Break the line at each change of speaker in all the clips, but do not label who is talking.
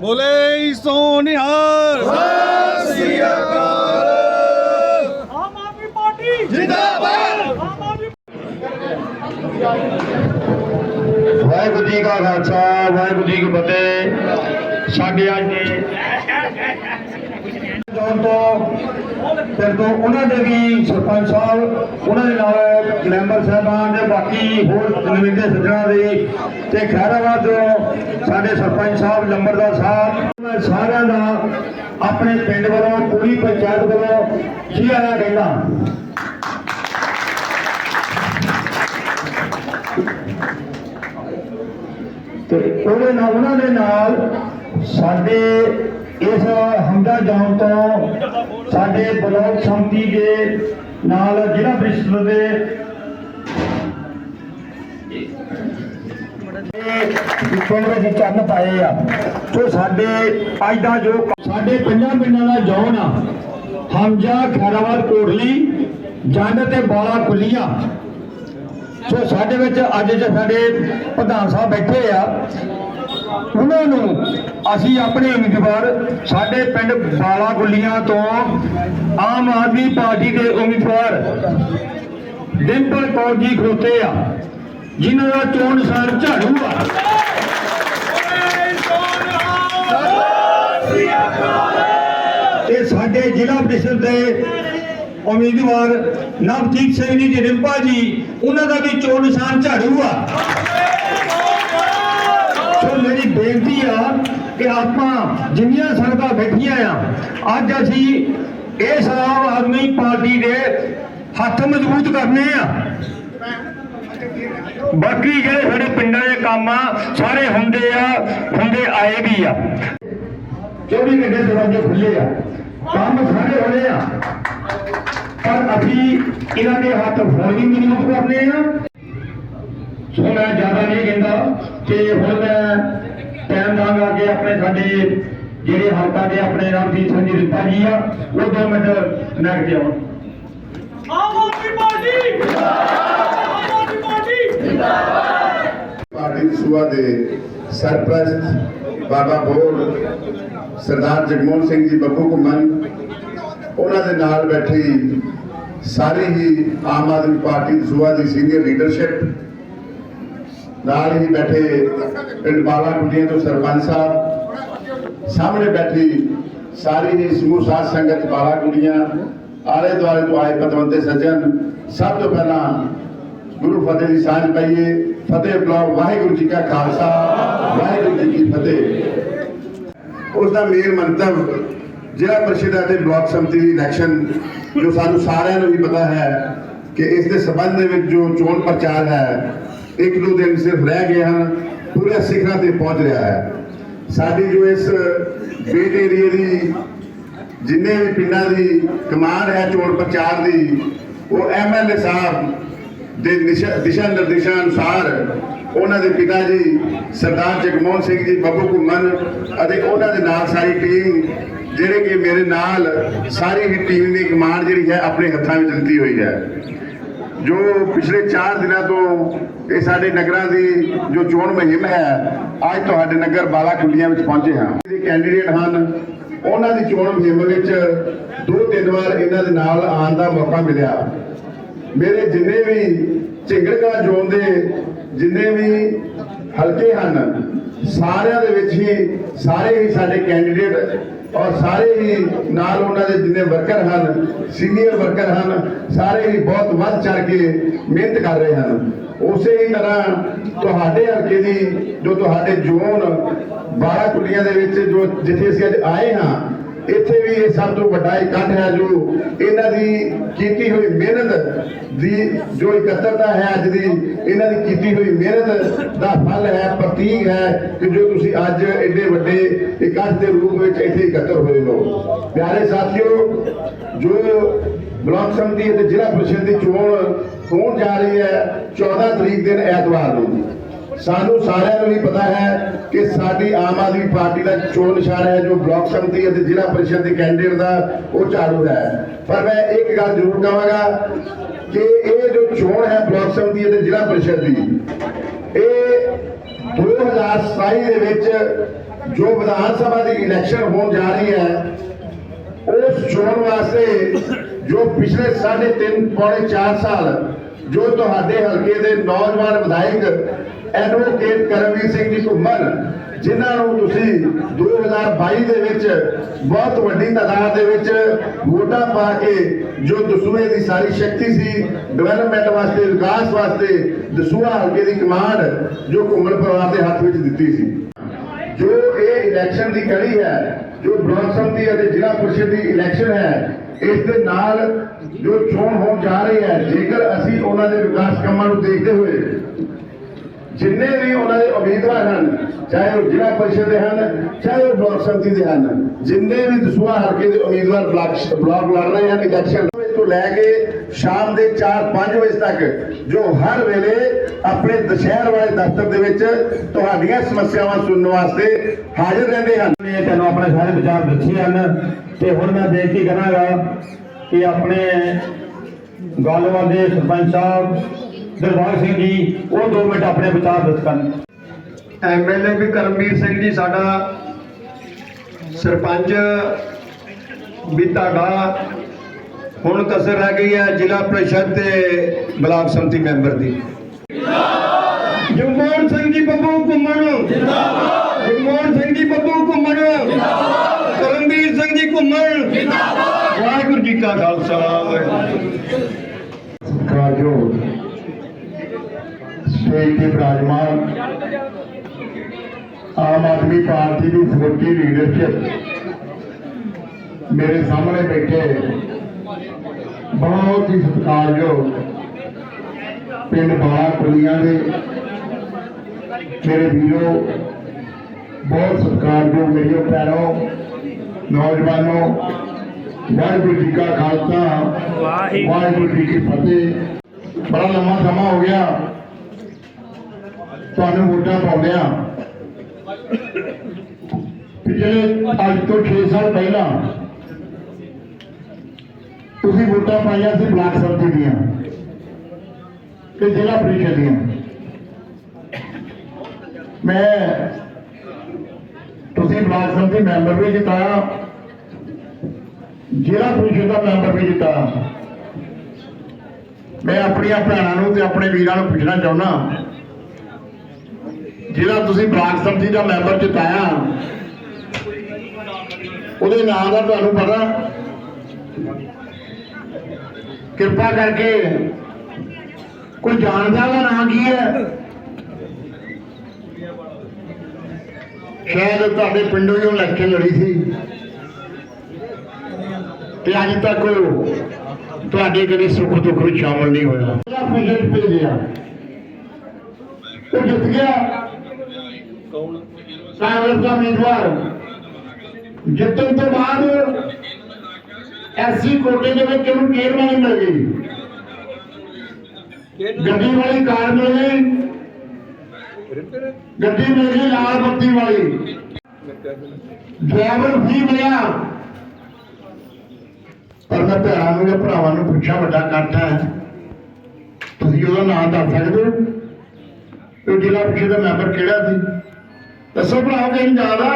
ਬੋਲੇ ਸੋਨਿਹਾਰ। ਸ੍ਰੀ ਅਕਾਲ
ਆਮ ਆਦਮੀ ਪਾਰਟੀ।
ਜਿੰਦਾਬਾਦ।
ਆਮ ਆਦਮੀ
ਵਾਹਿਗੁਰੂ ਜੀ ਕਾ ਖਾਲਸਾ ਵਾਹਿਗੁਰੂ ਜੀ ਕੀ ਫਤਿਹ। ਸਾਡੇ ਅੱਜ ਦੇ ਜੋਨ ਤੋਂ ਫਿਰ ਤੋਂ ਉਹਨਾਂ ਦੇ ਵੀ ਸਰਪੰਚ ਸਾਹਿਬ, ਉਹਨਾਂ ਦੇ ਨਾਲ ਮੈਂਬਰ ਸਾਹਿਬਾਨ ਤੇ ਬਾਕੀ ਹੋਰ ਨਵਿੰਦੇ ਸੱਜਣਾ ਦੇ ਤੇ ਖੈਰਾਬਾਦ ਤੋਂ ਸਾਡੇ ਸਰਪੰਚ ਸਾਹਿਬ ਲੰਬਰਦਾਰ ਸਾਹਿਬ, ਮੈਂ ਸਾਰਿਆਂ ਦਾ ਆਪਣੇ ਪਿੰਡ ਵੱਲੋਂ, ਪੂਰੀ ਪੰਚਾਇਤ ਵੱਲੋਂ ਜੀ ਆਇਆਂ ਕਹਿੰਦਾ। ਤੇ ਉਹਦੇ ਨਾਲ, ਉਹਨਾਂ ਦੇ ਨਾਲ ਸਾਡੇ ਇਸ ਹਮਦਾ ਜਾਣ ਤੋਂ ਸਾਡੇ ਬਲਾਕ ਸੰਮਤੀ ਦੇ ਨਾਲ ਜ਼ਿਲ੍ਹਾ ਪ੍ਰੀਸ਼ਦ ਦੇ ਕਾਂਗਰਸ ਵਿੱਚ ਚੰਨ ਪਾਏ ਆ। ਸੋ ਸਾਡੇ ਅੱਜ ਦਾ ਜੋ ਸਾਡੇ ਪੰਜਾਂ ਪਿੰਡਾਂ ਦਾ ਜੌਨ ਆ। ਹਮਜਾ ਖੈਰਾਬਾਦ ਕੋਟਲੀ, ਜੰਡ ਤੇ ਬਾਲਾ ਕੁਲੀਆ ਸੋ ਸਾਡੇ ਵਿੱਚ ਅੱਜ ਜੇ ਸਾਡੇ ਪ੍ਰਧਾਨ ਸਾਹਿਬ ਬੈਠੇ ਆ ਉਹਨਾਂ ਨੂੰ ਅਸੀਂ ਆਪਣੇ ਉਮੀਦਵਾਰ ਸਾਡੇ ਪਿੰਡ ਬਾਲਾ ਗੁੱਲੀਆਂ ਤੋਂ ਆਮ ਆਦਮੀ ਪਾਰਟੀ ਦੇ ਉਮੀਦਵਾਰ ਡਿੰਪਲ ਕੌਰ ਜੀ ਖਲੋਤੇ ਆ, ਜਿਨ੍ਹਾਂ ਦਾ ਚੋਣ ਨਿਸ਼ਾਨ ਝਾੜੂ ਆ। ਤੇ ਸਾਡੇ ਜ਼ਿਲ੍ਹਾ ਪ੍ਰੀਸ਼ਦ ਦੇ ਉਮੀਦਵਾਰ ਨਵਜੀਤ ਸਿੰਘ ਜੀ ਦੀ ਰਿੰਪਾ ਜੀ, ਉਹਨਾਂ ਦਾ ਵੀ ਚੋਣ ਨਿਸ਼ਾਨ ਝਾੜੂ ਆ। ਬੇਨਤੀ ਆ ਕਿ ਆਪਾਂ ਜਿੰਨੀਆਂ ਸੰਗਤਾਂ ਬੈਠੀਆਂ ਆ, ਅੱਜ ਅਸੀਂ ਇਸ ਆਮ ਆਦਮੀ ਪਾਰਟੀ ਦੇ ਹੱਥ ਮਜ਼ਬੂਤ ਕਰਨੇ ਆ। ਬਾਕੀ ਜਿਹੜੇ ਸਾਡੇ ਪਿੰਡਾਂ ਦੇ ਕੰਮ ਆ, ਸਾਰੇ ਹੁੰਦੇ ਆ, ਹੁੰਦੇ ਆਏ ਵੀ ਆ। 24 ਘੰਟੇ ਦਰਵਾਜ਼ੇ ਖੁੱਲੇ ਆ, ਕੰਮ ਸਾਰੇ ਹੋਣੇ ਆ। ਪਰ ਅਸੀਂ ਇਹਨਾਂ ਦੇ ਹੱਥ ਫੋਨ ਵੀ ਮਜ਼ਬੂਤ ਕਰਨੇ ਆ। ਸੋ ਮੈਂ ਜ਼ਿਆਦਾ ਨਹੀਂ ਕਹਿੰਦਾ ਕਿ ਹੁਣ ਮੈਂ ਟਾਈਮ ਦਾਂਗਾ ਕਿ ਆਪਣੇ ਸਾਡੇ ਜਿਹੜੇ ਹਲਕਾ ਦੇ ਆਪਣੇ ਰਾਮਜੀਤ ਸਿੰਘ ਜੀ ਰਿਪਾ ਜੀ ਆ ਉਹ ਦੋ ਮਿੰਟ ਮੈਂ ਕੇ ਆਉਣ।
Aam Aadmi party! Aam Aadmi party!
Party ਦੀ ਸੂਬਾ ਦੇ ਸਰਪ੍ਰਸਤ ਬਾਬਾ ਬੋਲ ਸਰਦਾਰ ਜਗਮੋਹਨ ਸਿੰਘ ਜੀ ਬੱਬੂ ਘੁੰਮਣ ਉਹਨਾਂ ਦੇ ਨਾਲ ਬੈਠੀ ਸਾਰੀ ਹੀ ਆਮ ਆਦਮੀ ਪਾਰਟੀ ਦੀ ਸੂਬਾ ਦੀ ਸੀਨੀਅਰ ਲੀਡਰਸ਼ਿਪ ਨਾਲ ਹੀ ਬੈਠੇ ਪਿੰਡ ਬਾਲਾ ਕੁਟੀਆਂ ਤੋਂ ਸਰਪੰਚ ਸਾਹਿਬ। ਸਾਹਮਣੇ ਬੈਠੀ ਸਾਰੀ ਹੀ ਸਮੂਹ ਸਾਧ ਸੰਗਤ ਬਾਲਾ ਕੁੜੀਆਂ ਆਲੇ ਦੁਆਲੇ ਤੋਂ ਆਏ ਪਤਵੰਤੇ ਸੱਜਣ। ਸਭ ਤੋਂ ਪਹਿਲਾਂ ਗੁਰੂ ਫਤਿਹ ਦੀ ਸਾਂਝ ਪਾਈਏ। ਫਤਿਹ ਬਲਾਕ ਵਾਹਿਗੁਰੂ ਜੀ ਕਾ ਖਾਲਸਾ, ਵਾਹਿਗੁਰੂ ਜੀ ਕੀ ਫਤਿਹ। ਉਸ ਦਾ ਮੇਨ ਮੰਤਵ ਜ਼ਿਲ੍ਹਾ ਪਰਿਸ਼ਦ ਅਤੇ ਬਲਾਕ ਸਮਿਤੀ ਦੀ ਇਲੈਕਸ਼ਨ ਜੋ ਸਾਨੂੰ ਸਾਰਿਆਂ ਨੂੰ ਵੀ ਪਤਾ ਹੈ ਕਿ ਇਸ ਦੇ ਸਬੰਧ ਦੇ ਵਿੱਚ ਜੋ ਚੋਣ ਪ੍ਰਚਾਰ ਹੈ ਇੱਕ ਦੋ ਦਿਨ ਸਿਰਫ ਰਹਿ ਗਏ ਹਨ, ਪੂਰੇ ਸਿਖਰਾਂ ਤੇ ਪਹੁੰਚ ਰਿਹਾ ਹੈ। ਸਾਡੀ ਜੋ ਇਸ ਬੇਟ ਏਰੀਏ ਦੀ ਜਿੰਨੇ ਵੀ ਪਿੰਡਾਂ ਦੀ ਕਮਾਂਡ ਹੈ, ਚੋਣ ਪ੍ਰਚਾਰ ਦੀ, ਉਹ ਐਮਐਲਏ ਸਾਹਿਬ ਦੇ ਦਿਸ਼ਾ ਨਿਰਦੇਸ਼ਾਂ ਅਨੁਸਾਰ ਉਹਨਾਂ ਦੇ ਪਿਤਾ ਜੀ ਸਰਦਾਰ ਜਗਮੋਹਨ ਸਿੰਘ ਜੀ, ਬੱਬੂ ਘੁੰਮਣ ਅਤੇ ਉਹਨਾਂ ਦੇ ਨਾਲ ਸਾਰੀ ਟੀਮ, ਜਿਹੜੇ ਕਿ ਮੇਰੇ ਨਾਲ ਸਾਰੀ ਹੀ ਟੀਮ ਦੀ ਕਮਾਂਡ ਜਿਹੜੀ ਹੈ, ਆਪਣੇ ਹੱਥਾਂ ਵਿੱਚ ਦਿੱਤੀ ਹੋਈ ਹੈ। ਜੋ ਪਿਛਲੇ 4 ਦਿਨਾਂ ਤੋਂ ਇਹ ਸਾਡੇ ਨਗਰਾਂ ਦੀ ਜੋ ਚੋਣ ਮੁਹਿੰਮ ਹੈ, ਅੱਜ ਤੁਹਾਡੇ ਨਗਰ ਬਾਲਾ ਕੁੱਲੀਆਂ ਵਿੱਚ ਪਹੁੰਚੇ ਹਾਂ। ਜਿਹੜੇ ਕੈਂਡੀਡੇਟ ਹਨ, ਉਹਨਾਂ ਦੀ ਚੋਣ ਮੁਹਿੰਮ ਵਿੱਚ ਦੋ ਤਿੰਨ ਵਾਰ ਇਹਨਾਂ ਦੇ ਨਾਲ ਆਉਣ ਦਾ ਮੌਕਾ ਮਿਲਿਆ। ਮੇਰੇ ਜਿੰਨੇ ਵੀ ਝਿੰਗੜਕਾ ਜ਼ੋਨ ਦੇ ਜਿੰਨੇ ਵੀ ਹਲਕੇ ਹਨ, ਸਾਰਿਆਂ ਦੇ ਵਿੱਚ ਹੀ ਸਾਰੇ ਹੀ ਸਾਡੇ ਕੈਂਡੀਡੇਟ ਔਰ ਸਾਰੇ ਹੀ ਨਾਲ ਉਹਨਾਂ ਦੇ ਜਿੰਨੇ ਵਰਕਰ ਹਨ ਸੀਨੀਅਰ ਵਰਕਰ ਹਨ, ਸਾਰੇ ਹੀ ਬਹੁਤ ਵੱਧ ਚੜ ਕੇ ਮਿਹਨਤ ਕਰ ਰਹੇ ਹਨ। ਉਸੇ ਹੀ ਤਰ੍ਹਾਂ ਤੁਹਾਡੇ ਹਲਕੇ ਦੀ, ਜੋ ਤੁਹਾਡੇ ਜ਼ੋਨ 12 ਕੁੱਲੀਆਂ ਦੇ ਵਿੱਚ ਜੋ ਜਿੱਥੇ ਅਸੀਂ ਅੱਜ ਆਏ ਹਾਂ ਇੱਥੇ ਵੀ ਇਹ ਸਭ ਤੋਂ ਵੱਡਾ ਇਕੱਠ ਹੈ ਜੋ ਇਹਨਾਂ ਦੀ ਕੀਤੀ ਹੋਈ ਮਿਹਨਤ ਦੀ, ਜੋ ਇਕੱਤਰਤਾ ਹੈ ਅੱਜ ਦੀ, ਇਹਨਾਂ ਦੀ ਕੀਤੀ ਹੋਈ ਮਿਹਨਤ ਦਾ ਫਲ ਹੈ, ਪ੍ਰਤੀਕ ਹੈ ਕਿ ਜੋ ਤੁਸੀਂ ਅੱਜ ਐਡੇ ਵੱਡੇ ਇਕੱਠ ਦੇ ਰੂਪ ਵਿੱਚ ਇੱਥੇ ਇਕੱਤਰ ਹੋਏ ਹੋ। ਪਿਆਰੇ ਸਾਥੀਓ, ਜੋ ਬਲਾਕ ਸੰਮਤੀ ਅਤੇ ਜ਼ਿਲ੍ਹਾ ਪ੍ਰੀਸ਼ਦ ਦੀ ਚੋਣ ਹੋਣ ਜਾ ਰਹੀ ਹੈ 14 ਤਰੀਕ ਦਿਨ ਐਤਵਾਰ ਨੂੰ। ਸਾਨੂੰ ਸਾਰਿਆਂ ਨੂੰ ਹੀ ਪਤਾ ਹੈ ਕਿ ਸਾਡੀ ਆਮ ਆਦਮੀ ਪਾਰਟੀ ਦਾ ਚੋਣ ਨਿਸ਼ਾਨ ਹੈ, ਜੋ ਬਲਾਕ ਸੰਮਤੀ ਅਤੇ ਜ਼ਿਲ੍ਹਾ ਪਰਿਸ਼ਦ ਦੇ ਕੈਂਡੀਡੇਟ ਦਾ ਉਹ ਝਾੜੂ ਹੈ। ਪਰ ਮੈਂ ਇੱਕ ਗੱਲ ਜ਼ਰੂਰ ਕਹਾਂਗਾ ਕਿ ਇਹ ਜੋ ਚੋਣ ਹੈ ਬਲਾਕ ਸੰਮਤੀ ਅਤੇ ਜ਼ਿਲ੍ਹਾ ਪਰਿਸ਼ਦ ਦੀ, ਇਹ 2027 ਦੇ ਵਿੱਚ ਜੋ ਵਿਧਾਨ ਸਭਾ ਦੀ ਇਲੈਕਸ਼ਨ ਹੋਣ ਜਾ ਰਹੀ ਹੈ, ਉਸ ਚੋਣ ਵਾਸਤੇ ਜੋ ਪਿਛਲੇ 3.5 ਪੌਣੇ 4 ਸਾਲ ਜੋ ਤੁਹਾਡੇ ਹਲਕੇ ਦੇ ਨੌਜਵਾਨ ਵਿਧਾਇਕ ਐਡਵੋਕੇਟ ਕਰਮਵੀਰ ਸਿੰਘ ਜੀ ਘੁੰਮਣ, ਜਿਨ੍ਹਾਂ ਨੂੰ ਤੁਸੀਂ 2022 ਦੇ ਵਿੱਚ ਬਹੁਤ ਵੱਡੀ ਤਾਦਾਦ ਦੇ ਵਿੱਚ ਵੋਟਾਂ ਪਾ ਕੇ ਜੋ ਦਸੂਏ ਦੀ ਸਾਰੀ ਸ਼ਕਤੀ ਸੀ ਡਿਵੈਲਪਮੈਂਟ ਵਾਸਤੇ, ਵਿਕਾਸ ਵਾਸਤੇ ਦਸੂਆ ਹਲਕੇ ਦੀ ਕਮਾਂਡ ਜੋ ਘੁੰਮਣ ਪਰਿਵਾਰ ਦੇ ਹੱਥ ਵਿੱਚ ਦਿੱਤੀ ਸੀ। ਜੋ ਇਹ ਇਲੈਕਸ਼ਨ ਦੀ ਕੜੀ ਹੈ, ਜੋ ਬਲਾਕ ਸੰਮਤੀ ਅਤੇ ਜ਼ਿਲ੍ਹਾ ਪਰਿਸ਼ਦ ਦੀ ਇਲੈਕਸ਼ਨ ਹੈ, ਇਸ ਦੇ ਨਾਲ ਜੋ ਚੋਣ ਹੋਣ ਜਾ ਰਹੀ ਹੈ, ਜੇਕਰ ਅਸੀਂ ਉਹਨਾਂ ਦੇ ਵਿਕਾਸ ਕੰਮਾਂ ਨੂੰ ਦੇਖਦੇ ਹੋਏ ਜਿੰਨੇ ਵੀ ਉਹਨਾਂ ਦੇ ਉਮੀਦਵਾਰ ਹਨ, ਚਾਹੇ ਉਹ ਜ਼ਿਲ੍ਹਾ ਪਰਿਸ਼ਦ ਦੇ ਹਨ, ਚਾਹੇ ਉਹ ਬਲਾਕ ਸੰਮਤੀ ਦੇ ਹਨ, ਜਿੰਨੇ ਵੀ ਦਸੂਆ ਹਲਕੇ ਦੇ ਉਮੀਦਵਾਰ ਬਲਾਕ ਬਲਾਕ ਲੜ ਰਹੇ ਹਨ ਇਲੈਕਸ਼ਨ ਤੋਂ ਲੈ ਕੇ ਸ਼ਾਮ ਦੇ 4-5 ਵਜੇ ਤੱਕ, ਜੋ ਹਰ ਵੇਲੇ ਆਪਣੇ ਦਸ਼ਹਿਰ ਵਾਲੇ ਦਫ਼ਤਰ ਦੇ ਵਿੱਚ ਤੁਹਾਡੀਆਂ ਸਮੱਸਿਆਵਾਂ ਸੁਣਨ ਵਾਸਤੇ ਹਾਜ਼ਰ ਰਹਿੰਦੇ ਹਨ।
ਨੇ ਤੈਨੂੰ ਆਪਣੇ ਸਾਰੇ ਵਿਚਾਰ ਦੱਸੇ ਹਨ ਤੇ ਹੁਣ ਮੈਂ ਬੇਨਤੀ ਕਰਾਂਗਾ ਕਿ ਆਪਣੇ ਗਾਲੋਵਾਲ ਦੇ ਸਰਪੰਚ ਸਾਹਿਬ ਦਰਬਾਰ ਸਿੰਘ ਜੀ ਉਹ 2 ਮਿੰਟ ਆਪਣੇ ਵਿਚਾਰ ਦੱਸ ਕਰਨ।
ਐਮਐਲਏ ਵੀ ਕਰਮਵੀਰ ਸਿੰਘ ਜੀ ਸਾਡਾ ਸਰਪੰਚ ਵੀ ਤੁਹਾਡਾ ਹੁਣ ਕਸਰ ਰਹਿ ਗਈ ਹੈ ਜ਼ਿਲ੍ਹਾ ਪ੍ਰੀਸ਼ਦ ਤੇ ਬਲਾਕ ਸੰਮਤੀ ਮੈਂਬਰ ਦੀ। ਜਗਮੋਹਨ ਸਿੰਘ ਜੀ ਬੱਬੂ ਘੁੰਮਣ ਜਿੰਦਾਬਾਦ ਜਗਮੋਹਨ ਸਿੰਘ ਜੀ ਬੱਬੂ ਘੁੰਮਣ ਜਿੰਦਾਬਾਦ ਕਰਮਵੀਰ ਸਿੰਘ ਜੀ ਘੁੰਮਣ ਜਿੰਦਾਬਾਦ ਵਾਹਿਗੁਰੂ ਜੀ ਕਾ ਖਾਲਸਾ ਵਾਹਿਗੁਰੂ ਜੀ ਕੀ ਫਤਿਹ।
ਕਾਜੋ ਸਟੇਜ ਦੇ ਵਿਰਾਜਮਾਨ ਆਮ ਆਦਮੀ ਪਾਰਟੀ ਦੀ ਸਮੁੱਚੀ ਲੀਡਰਸ਼ਿਪ ਮੇਰੇ ਸਾਹਮਣੇ ਬੈਠੇ ਬਹੁਤ ਹੀ ਸਤਿਕਾਰਯੋਗ ਪਿੰਡ ਬਾਲਾ ਕੁਲੀਆਂ ਦੇ। ਮੇਰੇ ਵੀਰੋ ਬਹੁਤ ਸਤਿਕਾਰਯੋਗ ਮੇਰੀਓ ਭੈਣੋ ਨੌਜਵਾਨੋ ਵਾਹਿਗੁਰੂ ਜੀ ਕਾ ਖਾਲਸਾ ਵਾਹਿਗੁਰੂ ਜੀ ਕੀ ਫਤਿਹ। ਬੜਾ ਲੰਮਾ ਸਮਾਂ ਹੋ ਗਿਆ। ਤੁਹਾਨੂੰ ਵੋਟਾਂ ਪਾਉਂਦਿਆਂ ਪਿਛਲੇ ਅੱਜ ਤੋਂ 6 ਸਾਲ ਪਹਿਲਾਂ ਤੁਸੀਂ ਵੋਟਾਂ ਪਾਈਆਂ ਸੀ ਬਲਾਕ ਸੰਮਤੀ ਦੀਆਂ ਤੇ ਜ਼ਿਲ੍ਹਾ ਪ੍ਰੀਸ਼ਦ ਦੀਆਂ। ਮੈਂ ਤੁਸੀਂ ਬਲਾਕ ਸੰਮਤੀ ਮੈਂਬਰ ਵੀ ਜਿਤਾਇਆ ਜ਼ਿਲ੍ਹਾ ਪ੍ਰੀਸ਼ਦ ਦਾ ਮੈਂਬਰ ਵੀ ਜਿਤਾਇਆ ਮੈਂ ਆਪਣੀਆਂ ਭੈਣਾਂ ਨੂੰ ਤੇ ਆਪਣੇ ਵੀਰਾਂ ਨੂੰ ਪੁੱਛਣਾ ਚਾਹੁੰਦਾ ਜਿਹੜਾ ਤੁਸੀਂ ਬਲਾਕ ਸੰਮਤੀ ਦਾ ਮੈਂਬਰ ਜਿਤਾਇਆ ਉਹਦੇ ਨਾਮ ਦਾ ਤੁਹਾਨੂੰ ਪਤਾ। ਕਿਰਪਾ ਕਰਕੇ, ਕੋਈ ਜਾਣਦਾ ਉਹਦਾ ਨਾਮ ਕੀ ਹੈ? ਸ਼ਾਇਦ ਤੁਹਾਡੇ ਪਿੰਡੋਂ ਹੀ ਇਲੈਕਸ਼ਨ ਲੜੀ ਸੀ। ਤੇ ਅੱਜ ਤੱਕ ਤੁਹਾਡੇ ਕਦੇ ਸੁੱਖ ਦੁੱਖ ਵਿੱਚ ਸ਼ਾਮਲ ਨਹੀਂ ਹੋਇਆ। ਉਹਦਾ ਭੇਜਿਆ, ਉਹ ਜਿੱਤ ਗਿਆ। ਕਾਂਗਰਸ ਦਾ ਉਮੀਦਵਾਰ। ਜਿੱਤਣ ਤੋਂ ਬਾਅਦ ਐਸੀ ਕੋਟੇ ਦੇ ਵਿੱਚ ਉਹਨੂੰ ਕੇਰਵਾਨੀ ਮਿਲ ਗਈ ਗੱਡੀ ਵਾਲੀ ਕਾਰ ਮਿਲ ਗਈ। ਗੱਡੀ ਮਿਲ ਗਈ ਲਾਲ ਬੱਤੀ ਵਾਲੀ। ਡਰਾਈਵਰ ਵੀ ਮਿਲਿਆ। ਪਰ ਮੈਂ ਭੈਣਾਂ ਨੂੰ ਜਾਂ ਭਰਾਵਾਂ ਨੂੰ ਪੁੱਛਿਆ, ਵੱਡਾ ਇਕੱਠ ਹੈ। ਤੁਸੀਂ ਉਹਦਾ ਨਾਮ ਦੱਸ ਸਕਦੇ ਹੋ? ਉਹ ਜ਼ਿਲ੍ਹਾ ਪ੍ਰੀਸ਼ਦ ਦਾ ਮੈਂਬਰ ਕਿਹੜਾ ਸੀ? ਦੱਸੋ ਭਰਾਓ ਕਿ ਜ਼ਿਆਦਾ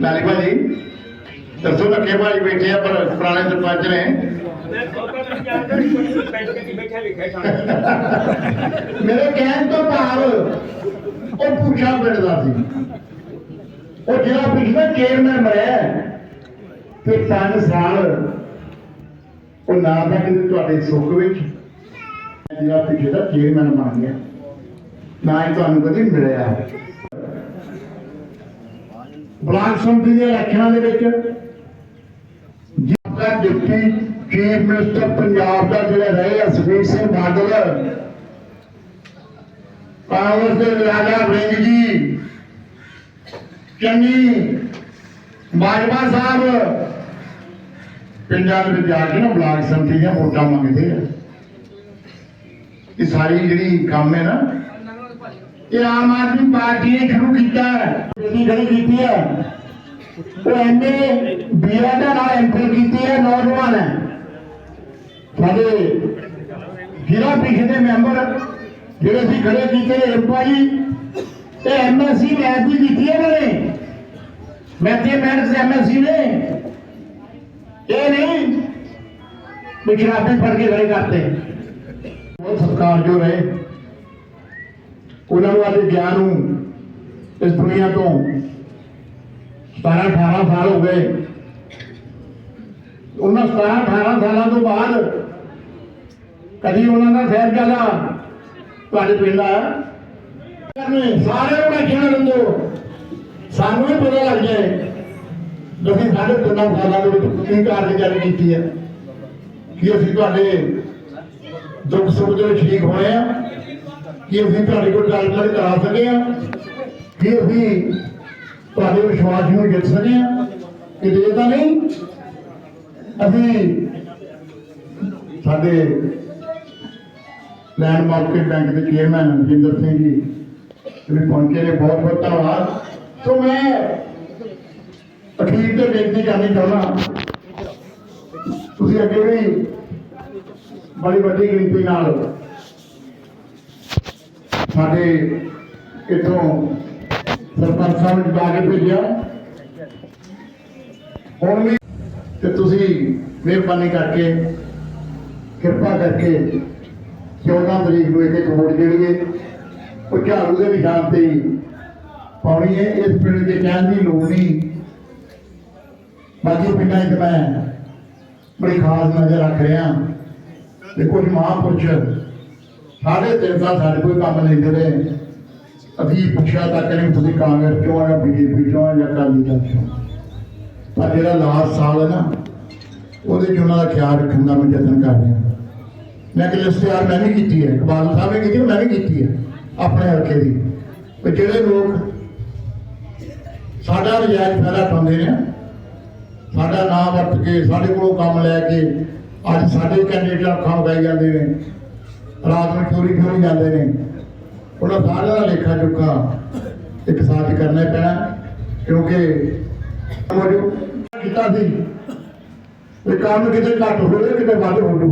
ਲਾਲੀ ਭਾਜੀ, ਦੱਸੋ ਲੱਕੇ ਭਾਜੀ ਬੈਠੇ ਆ, ਪਰ ਪੁਰਾਣੇ ਸਰਪੰਚ ਨੇ। ਮੇਰੇ ਕਹਿਣ ਤੋਂ ਭਾਵ, ਉਹ ਪੁੱਛਾ ਪਿੰਡਦਾ ਸੀ। ਉਹ ਜਿਹੜਾ ਪ੍ਰੀਸ਼ਦ ਚੇਅਰਮੈਨ ਬਣਿਆ ਤੇ 5 ਸਾਲ ਉਹ ਨਾ ਤਾਂ ਕਿਤੇ ਤੁਹਾਡੇ ਸੁੱਖ ਵਿੱਚ, ਜਿਹੜਾ ਪਿੱਛੇ ਦਾ ਚੇਅਰਮੈਨ ਬਣ ਗਿਆ। ਨਾ ਹੀ ਤੁਹਾਨੂੰ ਕਦੇ ਮਿਲਿਆ। ਬਲਾਕ ਸੰਮਤੀ ਦੇ ਇਲੈਕਸ਼ਨਾਂ ਦੇ ਵਿੱਚ ਜਿਸਦਾ ਡਿਪਟੀ ਚੀਫ ਮਿਨਿਸਟਰ ਪੰਜਾਬ ਦਾ ਜਿਹੜੇ ਰਹੇ ਆ ਸੁਖਬੀਰ ਸਿੰਘ ਬਾਦਲ, ਕਾਂਗਰਸ ਦੇ ਰਾਜਾ ਰਿੰਗ ਜੀ, ਚੰਨੀ ਬਾਜਵਾ ਸਾਹਿਬ, ਪਿੰਡਾਂ ਦੇ ਵਿੱਚ ਜਾ ਕੇ ਨਾ ਬਲਾਕ ਸੰਮਤੀ ਦੀਆਂ ਵੋਟਾਂ ਮੰਗਦੇ ਆ। ਇਹ ਸਾਰੀ ਜਿਹੜੀ ਕੰਮ ਹੈ ਨਾ ਇਹ ਆਮ ਆਦਮੀ ਪਾਰਟੀ ਨੇ ਸ਼ੁਰੂ ਕੀਤਾ। ਜਿਹੜੀ ਖੜੀ ਕੀਤੀ ਹੈ। ਉਹ ਐਮਏ ਬੀਆ ਦਾ ਨਾਲ ਐਂਟਰ ਕੀਤੀ ਹੈ ਨੌਜਵਾਨ। ਹੈ ਸਾਡੇ ਜ਼ਿਲ੍ਹਾ ਪ੍ਰੀਸ਼ਦ ਦੇ ਮੈਂਬਰ ਜਿਹੜੇ ਅਸੀਂ ਖੜੇ ਕੀਤੇ ਏਪਾ ਇਹ ਐਮਐਸਸੀ ਮੈਥ ਦੀ ਕੀਤੀ ਹੈ ਇਹਨਾਂ ਨੇ। ਮੈਥਮੈਟਿਕਸ ਐਮਐਸਸੀ ਨੇ। ਇਹ ਨਹੀਂ ਵੀ ਸ਼ਰਾਬੀ ਫੜ ਕੇ ਖੜੇ ਕਰਤੇ। ਬਹੁਤ ਸਤਿਕਾਰਯੋਗ ਰਹੇ। ਉਹਨਾਂ ਨੂੰ ਅੱਜ ਗਿਆਨ ਨੂੰ ਇਸ ਦੁਨੀਆ ਤੋਂ 17 18 ਸਾਲ ਹੋ ਗਏ। ਉਹਨਾਂ 17 18 ਸਾਲਾਂ ਤੋਂ ਬਾਅਦ ਕਦੀ ਉਹਨਾਂ ਦਾ ਸਾਹਿਬਜ਼ਾਦਾ ਤੁਹਾਡੇ ਪਿੰਡ ਆਇਆ। ਕਰਨੇ ਸਾਰੇ ਨੂੰ ਬੈਠਣਾ ਰੰਦੋ, ਸਾਨੂੰ ਵੀ ਪਤਾ ਲੱਗ ਜਾਏ, ਤੁਸੀਂ ਸਾਡੇ ਤਿੰਨਾਂ ਸਾਲਾਂ ਦੇ ਵਿੱਚ ਕੀ ਕਾਰਜਕਾਰੀ ਕੀਤੀ ਹੈ, ਕਿ ਅਸੀਂ ਤੁਹਾਡੇ ਦੁੱਖ ਸੁੱਖ ਦੇ ਵਿੱਚ ਸ਼ਰੀਕ ਹੋਏ ਆ ਕਿ ਅਸੀਂ ਤੁਹਾਡੇ ਕੋਲ ਗੱਲਬਾਤ ਕਰਾ ਸਕੇ ਆ ਕਿ ਅਸੀਂ ਤੁਹਾਡੇ ਵਿਸ਼ਵਾਸ ਨੂੰ ਜਿੱਤ ਸਕੇ ਆ ਕਿ ਜੇ ਤਾਂ ਨਹੀਂ, ਅਸੀਂ ਸਾਡੇ ਲੈਂਡ ਮਾਰਕੀਟ ਬੈਂਕ ਦੇ ਚੇਅਰਮੈਨ ਜਿੰਦਰ ਸਿੰਘ ਜੀ ਜਿਹੜੇ ਪਹੁੰਚੇ ਨੇ, ਬਹੁਤ ਬਹੁਤ ਧੰਨਵਾਦ। ਸੋ ਮੈਂ ਅਖੀਰ ਤੇ ਬੇਨਤੀ ਕਰਨੀ ਚਾਹੁੰਦਾ, ਤੁਸੀਂ ਅੱਗੇ ਵੀ ਬੜੀ ਵੱਡੀ ਗਿਣਤੀ ਨਾਲ ਸਾਡੇ ਇਥੋਂ ਸਰਪੰਚ ਸਾਹਿਬ ਨੂੰ ਜਾ ਕੇ ਭੇਜਿਆ। ਹੁਣ ਵੀ ਤੇ ਤੁਸੀਂ ਮਿਹਰਬਾਨੀ ਕਰਕੇ ਕਿਰਪਾ ਕਰਕੇ 14 ਤਰੀਕ ਨੂੰ ਇੱਕ ਇੱਕ ਵੋਟ ਜਿਹੜੀ ਹੈ, ਉਹ ਝਾੜੂ ਦੇ ਨਿਸ਼ਾਨ ਤੇ ਪਾਉਣੀ ਹੈ। ਇਸ ਪਿੰਡ ਦੇ ਕਹਿਣ ਦੀ ਲੋੜ ਨਹੀਂ। ਬਾਕੀ ਪਿੰਡਾਂ 'ਚ ਮੈਂ ਬੜੀ ਖਾਸ ਨਜ਼ਰ ਰੱਖ ਰਿਹਾ। ਤੇ ਕੁਝ ਮਹਾਂਪੁਰਸ਼ ਸਾਢੇ ਤਿੰਨ ਸਾਲ ਸਾਡੇ ਕੋਈ ਕੰਮ ਲੈਂਦੇ ਰਹੇ ਅਸੀਂ ਪੁੱਛਿਆ ਤਾਂ ਨਹੀਂ ਤੁਸੀਂ ਕਾਂਗਰਸ ਚੋਂ ਆ ਜਾਂ ਬੀਜੇਪੀ ਚੋਂ ਆ ਜਾਂ ਅਕਾਲੀ ਦਲ ਚੋਂ ਪਰ ਜਿਹੜਾ ਲਾਸਟ ਸਾਲ ਹੈ ਨਾ, ਉਹਦੇ 'ਚ ਉਹਨਾਂ ਦਾ ਖਿਆਲ ਰੱਖਣ ਦਾ ਮੈਂ ਯਤਨ ਕਰ ਰਿਹਾ। ਮੈਂ ਕਿ ਲਿਸਟ ਤਿਆਰ ਮੈਂ ਵੀ ਕੀਤੀ ਹੈ। ਇਕਬਾਲ ਸਾਹਿਬ ਨੇ ਕੀਤੀ, ਮੈਂ ਵੀ ਕੀਤੀ ਹੈ ਆਪਣੇ ਹਲਕੇ ਦੀ। ਵੀ ਜਿਹੜੇ ਲੋਕ ਸਾਡਾ ਨਜਾਇਜ਼ ਫਾਇਦਾ ਪਾਉਂਦੇ ਨੇ, ਸਾਡਾ ਨਾਮ ਵਰਤ ਕੇ ਸਾਡੇ ਕੋਲੋਂ ਕੰਮ ਲੈ ਕੇ ਅੱਜ ਸਾਡੇ ਕੈਂਡੀਡੇਟਾਂ ਅੱਖਾਂ ਉਗਾਈ ਜਾਂਦੇ ਨੇ। ਰਾਤ ਨੂੰ ਚੋਰੀ ਚੋਰੀ ਜਾਂਦੇ ਨੇ। ਉਹਨਾਂ ਸਾਰਿਆਂ ਦਾ ਲੇਖਾ ਜੋਖਾ ਇੱਕ ਸਾਥ ਕਰਨਾ ਪੈਣਾ, ਕਿਉਂਕਿ ਮੋਜੋ ਕੀਤਾ ਸੀ। ਇਹ ਕੰਮ ਕਿਤੇ ਘੱਟ ਹੋਵੇ ਕਿਤੇ ਵੱਧ ਹੋਵੇ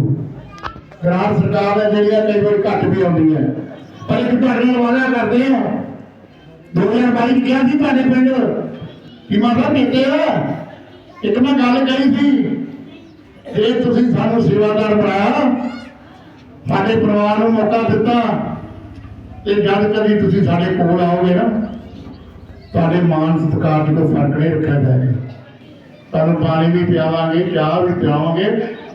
ਗ੍ਰਾਮ ਸਰਕਾਰ ਹੈ ਜਿਹੜੀਆਂ ਕਈ ਵਾਰ ਘੱਟ ਵੀ ਆਉਂਦੀਆਂ। ਪਰ ਇੱਕ ਤੁਹਾਡੇ ਨਾਲ ਵਾਅਦਾ ਕਰਦੇ ਆ। 2022 ਚ ਕਿਹਾ ਸੀ ਤੁਹਾਡੇ ਪਿੰਡ ਕਿ ਮਾਤਾ ਬੇਟੇ ਆ, ਇੱਕ ਮੈਂ ਗੱਲ ਕਹੀ ਸੀ ਜੇ ਤੁਸੀਂ ਸਾਨੂੰ ਸੇਵਾਦਾਰ ਬਣਾਇਆ ਸਾਡੇ ਪਰਿਵਾਰ ਨੂੰ ਮੌਕਾ ਦਿੱਤਾ ਤੇ ਜਦ ਕਦੀ ਤੁਸੀਂ ਸਾਡੇ ਕੋਲ ਆਓਗੇ ਨਾ, ਤੁਹਾਡੇ ਮਾਨ ਸਤਿਕਾਰ 'ਚ ਕੋਈ ਫ਼ਰਕ ਨਹੀਂ ਰੱਖਿਆ ਜਾਏਗਾ। ਤੁਹਾਨੂੰ ਪਾਣੀ ਵੀ ਪਿਆਵਾਂਗੇ, ਚਾਹ ਵੀ ਪਿਆਵਾਂਗੇ,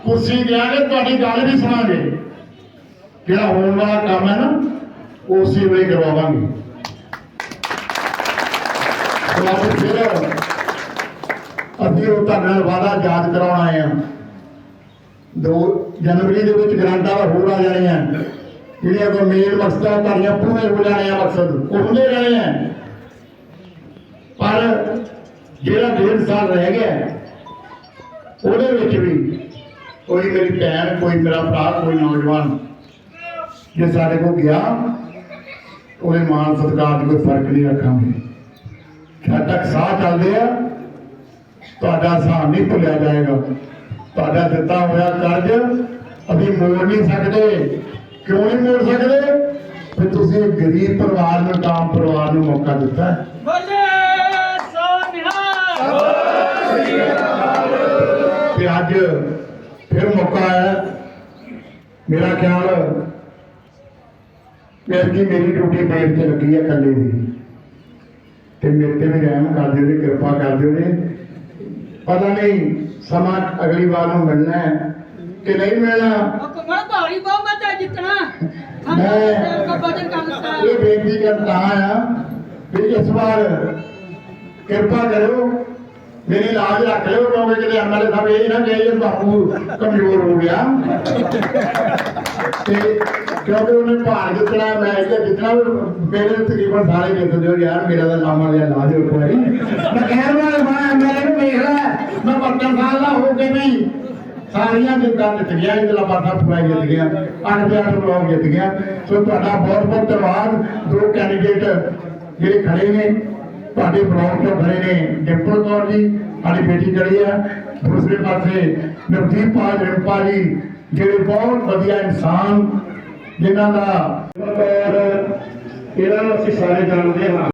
ਕੁਰਸੀ ਦਿਆਂਗੇ ਤੁਹਾਡੀ ਗੱਲ ਵੀ ਸੁਣਾਂਗੇ ਜਿਹੜਾ ਹੋਣ ਵਾਲਾ ਕੰਮ ਹੈ ਨਾ, ਉਹ ਉਸੇ ਵੇਲੇ ਕਰਵਾਵਾਂਗੇ। ਸੋ ਫਿਰ ਅਸੀਂ ਉਹ ਤੁਹਾਡੇ ਨਾਲ ਵਾਅਦਾ ਯਾਦ ਕਰਾਉਣ ਆਏ ਆ ਦੋ ਜਨਵਰੀ ਦੇ ਵਿੱਚ ਗ੍ਰਾਂਟਾਂ ਦਾ ਹੋਰ ਆ ਜਾਣੀਆਂ। ਜਿਹੜੀਆਂ ਕੋਈ ਮੇਨ ਮਕਸਦਾਂ ਤੁਹਾਡੀਆਂ ਪੂਰੇ ਹੋ ਜਾਣੇ ਆ ਮਕਸਦ। ਉਹ ਹੁੰਦੇ ਰਹੇ ਆ ਪਰ ਜਿਹੜਾ ਡੇਢ ਸਾਲ ਰਹਿ ਗਿਆ, ਉਹਦੇ ਵਿੱਚ ਵੀ ਕੋਈ ਮੇਰੀ ਭੈਣ, ਕੋਈ ਮੇਰਾ ਭਰਾ, ਕੋਈ ਨੌਜਵਾਨ ਜੇ ਸਾਡੇ ਕੋਲ ਗਿਆ, ਉਹਦੇ ਮਾਨ ਸਤਿਕਾਰ 'ਚ ਕੋਈ ਫ਼ਰਕ ਨਹੀਂ ਰੱਖਾਂਗੇ। ਜਦ ਤੱਕ ਸਾਹ ਚੱਲਦੇ ਆ, ਤੁਹਾਡਾ ਸਾਹ ਨਹੀਂ ਭੁੱਲਿਆ ਜਾਏਗਾ। ਤੁਹਾਡਾ ਦਿੱਤਾ ਹੋਇਆ ਕਰਜ਼ ਅਸੀਂ ਮੋੜ ਨਹੀਂ ਸਕਦੇ। ਕਿਉਂ ਨਹੀਂ ਮੋੜ ਸਕਦੇ? ਫਿਰ ਤੁਸੀਂ ਗਰੀਬ ਪਰਿਵਾਰ ਨੂੰ ਕਾਮ ਪਰਿਵਾਰ ਨੂੰ ਮੌਕਾ ਦਿੱਤਾ ਹੈ। ਤੇ ਅੱਜ ਫਿਰ ਮੌਕਾ ਆਇਆ ਮੇਰਾ ਖਿਆਲ ਮੇਰ ਕੀ ਮੇਰੀ ਡਿਊਟੀ ਦੇਰ ਤੇ ਲੱਗੀ ਹੈ ਇਕੱਲੇ ਦੀ। ਤੇ ਮੇਰੇ ਤੇ ਵੀ ਰਹਿਮ ਕਰ ਦਿਓ ਜੀ ਕਿਰਪਾ ਕਰ ਦਿਓ ਜੀ। ਪਤਾ ਨਹੀਂ ਸਮਾਂ ਅਗਲੀ ਵਾਰ ਨੂੰ ਮਿਲਣਾ ਹੈ ਕਿ ਨਹੀਂ ਮਿਲਣਾ।
ਮੈਂ ਬਹੁਮਤ ਹੈ ਜਿੱਤਣਾ।
ਇਹ ਬੇਨਤੀ ਕਰਦਾ ਆ ਵੀ ਇਸ ਵਾਰ ਕਿਰਪਾ ਕਰੋ ਮੇਰੀ ਲਾਜ ਰੱਖ ਲਿਓ ਕਿਉਂਕਿ ਕਿਤੇ ਐਮਐਲਏ ਸਾਹਿਬ ਇਹ ਨਾ ਕਹੇ ਜੀ ਬਾਪੂ ਕਮਜ਼ੋਰ ਹੋ ਗਿਆ। ਤੇ ਕਿਉਂਕਿ ਉਹਨੇ ਭਾਰ ਜਿੱਤਣਾ ਮੈਂ ਇਹ ਜਿੱਤਣਾ ਮੇਰੇ ਤਕਰੀਬਨ ਸਾਰੇ ਜਿੱਤਦੇ ਹੋ ਯਾਰ ਮੇਰਾ ਤਾਂ ਨਾਮ ਆ ਗਿਆ ਲਾਜ ਰੱਖੋ ਭਾਈ ਮੈਂ ਕਹਿਣ ਵਾਲਾ ਬਣਾ ਐਮਐਲਏ ਨੂੰ ਵੇਖ ਲੈ। ਮੈਂ 72 ਸਾਲ ਦਾ ਹੋ ਕੇ ਵੀ ਸਾਰੀਆਂ ਜਿੱਤਾਂ ਜਿੱਤ ਗਿਆ ਇਧਰਲਾ ਪਾਸਾ ਪੂਰਾ ਜਿੱਤ ਗਿਆ ਅੱਠ ਦੇ ਅੱਠ ਬਲੌਕ ਜਿੱਤ ਗਿਆ। ਸੋ ਤੁਹਾਡਾ ਬਹੁਤ ਬਹੁਤ ਧੰਨਵਾਦ। ਦੋ ਕੈਂਡੀਡੇਟ ਜਿਹੜੇ ਖੜੇ ਨੇ, ਤੁਹਾਡੇ ਬਲੌਕ ਤੋਂ ਖੜੇ ਨੇ ਡਿੰਪਲ ਕੌਰ ਜੀ, ਸਾਡੀ ਬੇਟੀ ਜਿਹੜੀ ਆ। ਦੂਸਰੇ ਪਾਸੇ ਨਵਦੀਪ ਪਾਲ ਰਿੰਪਾ ਜੀ, ਜਿਹੜੇ ਬਹੁਤ ਵਧੀਆ ਇਨਸਾਨ, ਜਿਨ੍ਹਾਂ ਦਾ ਔਰ ਇਹਨਾਂ ਨੂੰ ਅਸੀਂ ਸਾਰੇ ਜਾਣਦੇ ਹਾਂ।